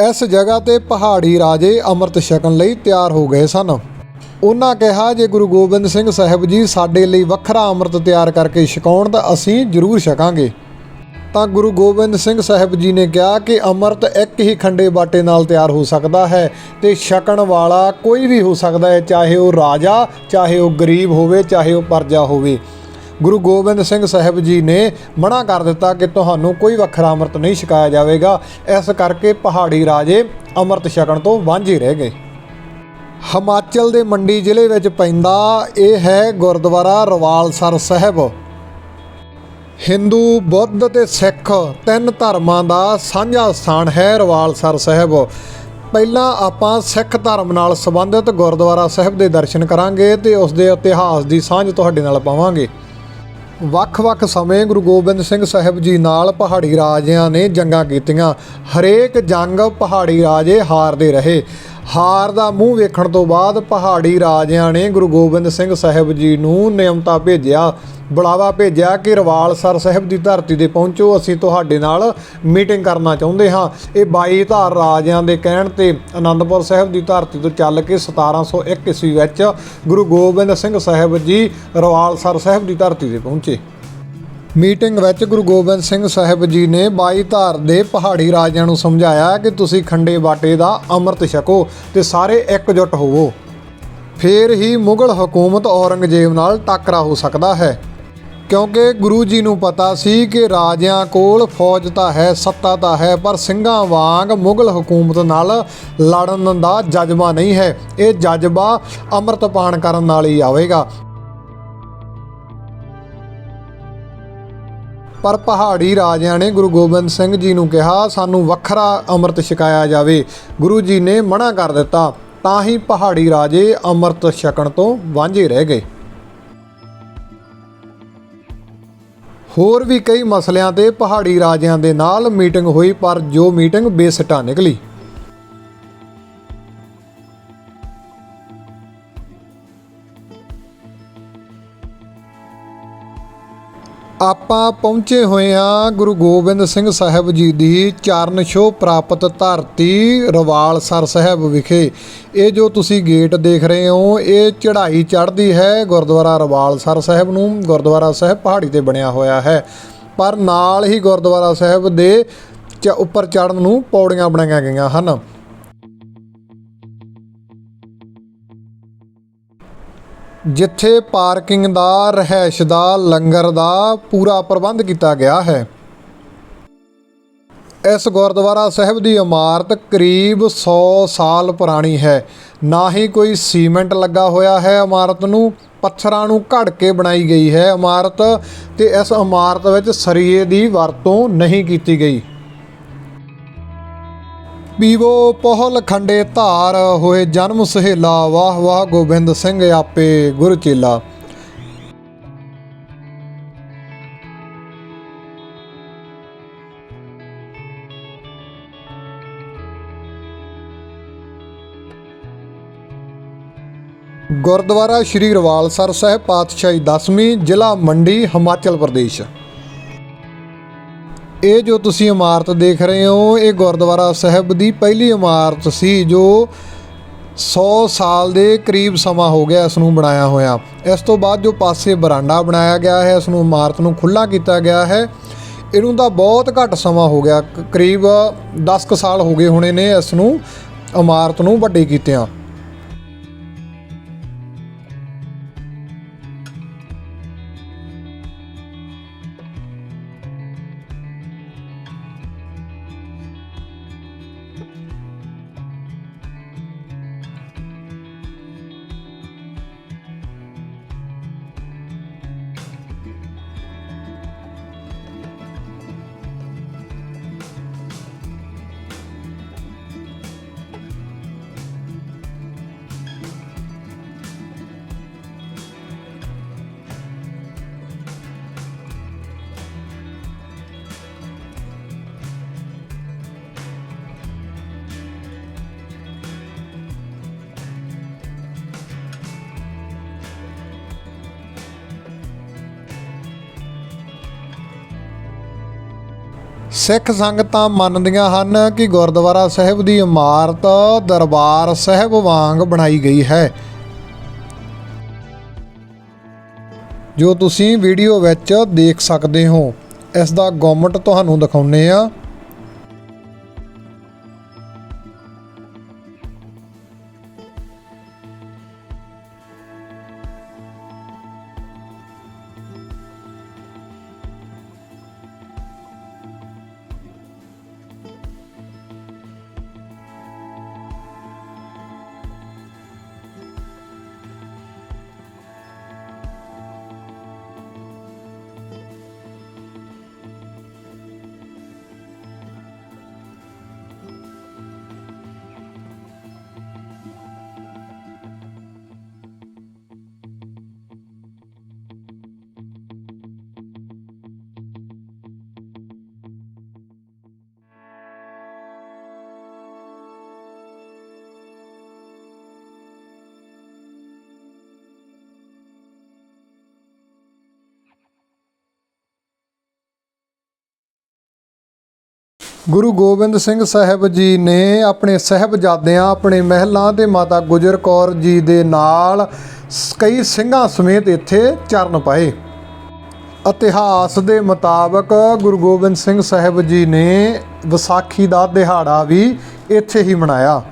ਇਸ ਜਗ੍ਹਾ ਤੇ ਪਹਾੜੀ ਰਾਜੇ ਅੰਮ੍ਰਿਤ ਛਕਣ ਲਈ ਤਿਆਰ ਹੋ ਗਏ ਸਨ। ਉਹਨਾਂ ਕਿਹਾ, ਜੇ ਗੁਰੂ ਗੋਬਿੰਦ ਸਿੰਘ ਸਾਹਿਬ ਜੀ ਸਾਡੇ ਲਈ ਵੱਖਰਾ ਅੰਮ੍ਰਿਤ ਤਿਆਰ ਕਰਕੇ ਛਕਾਉਣ ਤਾਂ ਅਸੀਂ ਜ਼ਰੂਰ ਛਕਾਂਗੇ। ਤਾਂ ਗੁਰੂ ਗੋਬਿੰਦ ਸਿੰਘ ਸਾਹਿਬ ਜੀ ਨੇ ਕਿਹਾ ਕਿ ਅੰਮ੍ਰਿਤ ਇੱਕ ਹੀ ਖੰਡੇ ਬਾਟੇ ਨਾਲ ਤਿਆਰ ਹੋ ਸਕਦਾ ਹੈ ਤੇ ਛਕਣ ਵਾਲਾ ਕੋਈ ਵੀ ਹੋ ਸਕਦਾ ਹੈ, ਚਾਹੇ ਉਹ ਰਾਜਾ, ਚਾਹੇ ਉਹ ਗਰੀਬ ਹੋਵੇ, ਚਾਹੇ ਉਹ ਪਰਜਾ ਹੋਵੇ। ਗੁਰੂ ਗੋਬਿੰਦ ਸਿੰਘ ਸਾਹਿਬ ਜੀ ਨੇ ਮਨਾ ਕਰ ਦਿੱਤਾ ਕਿ ਤੁਹਾਨੂੰ ਕੋਈ ਵੱਖਰਾ ਅੰਮ੍ਰਿਤ ਨਹੀਂ ਛਕਾਇਆ ਜਾਵੇਗਾ। ਇਸ ਕਰਕੇ ਪਹਾੜੀ ਰਾਜੇ ਅੰਮ੍ਰਿਤ ਛਕਣ ਤੋਂ ਵਾਂਝੇ ਰਹਿ ਗਏ। ਹਿਮਾਚਲ ਦੇ ਮੰਡੀ ਜ਼ਿਲ੍ਹੇ ਵਿੱਚ ਪੈਂਦਾ ਇਹ ਹੈ ਗੁਰਦੁਆਰਾ ਰਵਾਲਸਰ ਸਾਹਿਬ। ਹਿੰਦੂ, ਬੁੱਧ ਤੇ ਸਿੱਖ ਤਿੰਨ ਧਰਮਾਂ ਦਾ ਸਾਂਝਾ ਸਥਾਨ ਹੈ ਰਵਾਲਸਰ ਸਾਹਿਬ। ਪਹਿਲਾਂ ਆਪਾਂ ਸਿੱਖ ਧਰਮ ਨਾਲ ਸੰਬੰਧਿਤ ਗੁਰਦੁਆਰਾ ਸਾਹਿਬ ਦੇ ਦਰਸ਼ਨ ਕਰਾਂਗੇ ਤੇ ਉਸ ਦੇ ਇਤਿਹਾਸ ਦੀ ਸਾਂਝ ਤੁਹਾਡੇ ਨਾਲ ਪਾਵਾਂਗੇ। ਵੱਖ-ਵੱਖ ਸਮੇਂ ਗੁਰੂ ਗੋਬਿੰਦ ਸਿੰਘ ਸਾਹਿਬ ਜੀ ਨਾਲ ਪਹਾੜੀ ਰਾਜਿਆਂ ਨੇ ਜੰਗਾਂ ਕੀਤੀਆਂ। ਹਰੇਕ ਜੰਗ ਪਹਾੜੀ ਰਾਜੇ ਹਾਰਦੇ ਰਹੇ। ਹਾਰ ਦਾ ਮੂੰਹ ਵੇਖਣ ਤੋਂ ਬਾਅਦ ਪਹਾੜੀ ਰਾਜਿਆਂ ਨੇ ਗੁਰੂ ਗੋਬਿੰਦ ਸਿੰਘ ਸਾਹਿਬ ਜੀ ਨੂੰ ਨਿਯਮਤਾ ਭੇਜਿਆ, ਬੁਲਾਵਾ ਭੇਜਿਆ ਕਿ ਰਵਾਲਸਰ ਸਾਹਿਬ ਦੀ ਧਰਤੀ ਤੇ ਪਹੁੰਚੋ, ਅਸੀਂ ਤੁਹਾਡੇ ਨਾਲ ਮੀਟਿੰਗ ਕਰਨਾ ਚਾਹੁੰਦੇ ਹਾਂ। ਇਹ 22 ਧਾਰ ਰਾਜਿਆਂ ਦੇ ਕਹਿਣ ਤੇ ਆਨੰਦਪੁਰ ਸਾਹਿਬ ਦੀ ਧਰਤੀ ਤੋਂ ਚੱਲ ਕੇ 1701 ਈਸਵੀ ਵਿੱਚ ਗੁਰੂ ਗੋਬਿੰਦ ਸਿੰਘ ਸਾਹਿਬ ਜੀ ਰਵਾਲਸਰ ਸਾਹਿਬ ਦੀ ਧਰਤੀ ਤੇ ਪਹੁੰਚੇ। ਮੀਟਿੰਗ ਵਿੱਚ ਗੁਰੂ ਗੋਬਿੰਦ ਸਿੰਘ ਸਾਹਿਬ ਜੀ ਨੇ 22 ਧਾਰ ਦੇ ਪਹਾੜੀ ਰਾਜਿਆਂ ਨੂੰ ਸਮਝਾਇਆ ਕਿ ਤੁਸੀਂ ਖੰਡੇ ਬਾਟੇ ਦਾ ਅੰਮ੍ਰਿਤ ਛਕੋ ਤੇ ਸਾਰੇ ਇਕਜੁੱਟ ਹੋਵੋ। ਫੇਰ ਹੀ ਮੁਗਲ ਹਕੂਮਤ ਔਰੰਗਜ਼ੇਬ ਨਾਲ ਟੱਕਰਾ ਹੋ ਸਕਦਾ ਹੈ। ਕਿਉਂਕਿ ਗੁਰੂ ਜੀ ਨੂੰ ਪਤਾ ਸੀ ਕਿ ਰਾਜਿਆਂ ਕੋਲ ਫੌਜ ਤਾਂ ਹੈ, ਸੱਤਾ ਤਾਂ ਹੈ, ਪਰ ਸਿੰਘਾਂ ਵਾਂਗ ਮੁਗਲ ਹਕੂਮਤ ਨਾਲ ਲੜਨ ਦਾ ਜਜ਼ਬਾ ਨਹੀਂ ਹੈ। ਇਹ ਜਜ਼ਬਾ ਅੰਮ੍ਰਿਤ ਪਾਨ ਕਰਨ ਨਾਲ ਹੀ ਆਵੇਗਾ। ਪਰ ਪਹਾੜੀ ਰਾਜਿਆਂ ਨੇ ਗੁਰੂ ਗੋਬਿੰਦ ਸਿੰਘ ਜੀ ਨੂੰ ਕਿਹਾ, ਸਾਨੂੰ ਵੱਖਰਾ ਅੰਮ੍ਰਿਤ ਛਕਾਇਆ ਜਾਵੇ। ਗੁਰੂ ਜੀ ਨੇ ਮਨਾ ਕਰ ਦਿੱਤਾ। ਤਾਂ ਹੀ ਪਹਾੜੀ ਰਾਜੇ ਅੰਮ੍ਰਿਤ ਛਕਣ ਤੋਂ ਵਾਂਝੇ ਰਹਿ ਗਏ। ਹੋਰ ਵੀ ਕਈ ਮਸਲਿਆਂ ਤੇ ਪਹਾੜੀ ਰਾਜਿਆਂ ਦੇ ਨਾਲ ਮੀਟਿੰਗ ਹੋਈ, ਪਰ ਜੋ ਮੀਟਿੰਗ ਬੇਸਿੱਟਾ ਨਿਕਲੀ। ਆਪਾਂ ਪਹੁੰਚੇ ਹੋਏ ਹਾਂ ਗੁਰੂ ਗੋਬਿੰਦ ਸਿੰਘ ਸਾਹਿਬ ਜੀ ਦੀ ਚਰਨ ਛੋਹ ਪ੍ਰਾਪਤ ਧਰਤੀ ਰਵਾਲਸਰ ਸਾਹਿਬ ਵਿਖੇ। ਇਹ ਜੋ ਤੁਸੀਂ ਗੇਟ ਦੇਖ ਰਹੇ ਹੋ, ਇਹ ਚੜ੍ਹਾਈ ਚੜ੍ਹਦੀ ਹੈ ਗੁਰਦੁਆਰਾ ਰਵਾਲਸਰ ਸਾਹਿਬ ਨੂੰ। ਗੁਰਦੁਆਰਾ ਸਾਹਿਬ ਪਹਾੜੀ ਤੇ ਬਣਿਆ ਹੋਇਆ ਹੈ। ਪਰ ਨਾਲ ਹੀ ਗੁਰਦੁਆਰਾ ਸਾਹਿਬ ਦੇ ਚ- ਉੱਪਰ ਚੜ੍ਹਨ ਨੂੰ ਪੌੜੀਆਂ ਬਣਾਈਆਂ ਗਈਆਂ ਹਨ। ਜਿੱਥੇ ਪਾਰਕਿੰਗ ਦਾ ਰਹਿائش ਦਾ, ਲੰਗਰ ਦਾ ਪੂਰਾ ਪ੍ਰਬੰਧ ਕੀਤਾ ਗਿਆ ਹੈ। ਇਸ ਗੁਰਦੁਆਰਾ ਸਾਹਿਬ ਦੀ ਇਮਾਰਤ ਕਰੀਬ 100 ਸਾਲ ਪੁਰਾਣੀ ਹੈ। ਨਾ ਹੀ ਕੋਈ ਸੀਮੈਂਟ ਲੱਗਾ ਹੋਇਆ ਹੈ ਇਮਾਰਤ ਨੂੰ, ਪੱਥਰਾਂ ਨੂੰ ਘੜ ਕੇ ਬਣਾਈ ਗਈ ਹੈ ਇਮਾਰਤ ਤੇ ਇਸ ਇਮਾਰਤ ਵਿੱਚ ਸਰੀਏ ਦੀ ਵਰਤੋਂ ਨਹੀਂ ਕੀਤੀ ਗਈ। ਪੀਵੋ ਪਹਲ ਖੰਡੇ ਧਾਰ, ਹੋਏ ਜਨਮ ਸਹੇਲਾ, ਵਾਹ ਵਾਹ ਗੋਬਿੰਦ ਸਿੰਘ ਆਪੇ ਗੁਰ ਚੇਲਾ। ਗੁਰਦੁਆਰਾ ਸ਼੍ਰੀ ਰਵਾਲਸਰ ਸਾਹਿਬ ਪਾਤਸ਼ਾਹੀ 10ਵੀਂ ਜ਼ਿਲ੍ਹਾ ਮੰਡੀ, ਹਿਮਾਚਲ ਪ੍ਰਦੇਸ਼। ਇਹ ਜੋ ਤੁਸੀਂ ਇਮਾਰਤ ਦੇਖ ਰਹੇ ਹੋ, ਇਹ ਗੁਰਦੁਆਰਾ ਸਾਹਿਬ ਦੀ ਪਹਿਲੀ ਇਮਾਰਤ ਸੀ ਜੋ 100 ਸਾਲ ਦੇ ਕਰੀਬ ਸਮਾਂ ਹੋ ਗਿਆ ਇਸ ਨੂੰ ਬਣਾਇਆ ਹੋਇਆ। ਇਸ ਤੋਂ ਬਾਅਦ ਜੋ ਪਾਸੇ ਬਰਾਂਡਾ ਬਣਾਇਆ ਗਿਆ ਹੈ, ਇਸ ਨੂੰ ਇਮਾਰਤ ਨੂੰ ਖੁੱਲਾ ਕੀਤਾ ਗਿਆ ਹੈ। ਇਹਨੂੰ ਤਾਂ ਬਹੁਤ ਘੱਟ ਸਮਾਂ ਹੋ ਗਿਆ, ਕਰੀਬ 10 ਕੁ ਸਾਲ ਹੋ ਗਏ ਹੋਣੇ ਨੇ ਇਸ ਨੂੰ ਇਮਾਰਤ ਨੂੰ ਵੱਡੇ ਕੀਤਿਆਂ। ਸਿੱਖ ਸੰਗਤਾਂ ਮੰਨਦੀਆਂ ਹਨ ਕਿ ਗੁਰਦੁਆਰਾ ਸਾਹਿਬ ਦੀ ਇਮਾਰਤ ਦਰਬਾਰ ਸਾਹਿਬ ਵਾਂਗ ਬਣਾਈ ਗਈ ਹੈ। ਜੋ ਤੁਸੀਂ ਵੀਡੀਓ ਵਿੱਚ ਦੇਖ ਸਕਦੇ ਹੋ, ਇਸ ਦਾ ਗੁੰਮਟ ਤੁਹਾਨੂੰ ਦਿਖਾਉਂਦੇ ਆ ਗੁਰੂ ਗੋਬਿੰਦ ਸਿੰਘ ਸਾਹਿਬ ਜੀ ਨੇ ਆਪਣੇ ਸਹਿਬਜ਼ਾਦਿਆਂ, ਆਪਣੇ ਮਹਿਲਾਂ ਤੇ ਮਾਤਾ ਗੁਜਰ ਕੌਰ ਜੀ ਦੇ ਨਾਲ ਕਈ ਸਿੰਘਾਂ ਸਮੇਤ ਇੱਥੇ ਚਰਨ ਪਾਏ। ਇਤਿਹਾਸ ਦੇ ਮੁਤਾਬਕ ਗੁਰੂ ਗੋਬਿੰਦ ਸਿੰਘ ਸਾਹਿਬ ਜੀ ਨੇ ਵਿਸਾਖੀ ਦਾ ਦਿਹਾੜਾ ਵੀ ਇੱਥੇ ਹੀ ਮਨਾਇਆ।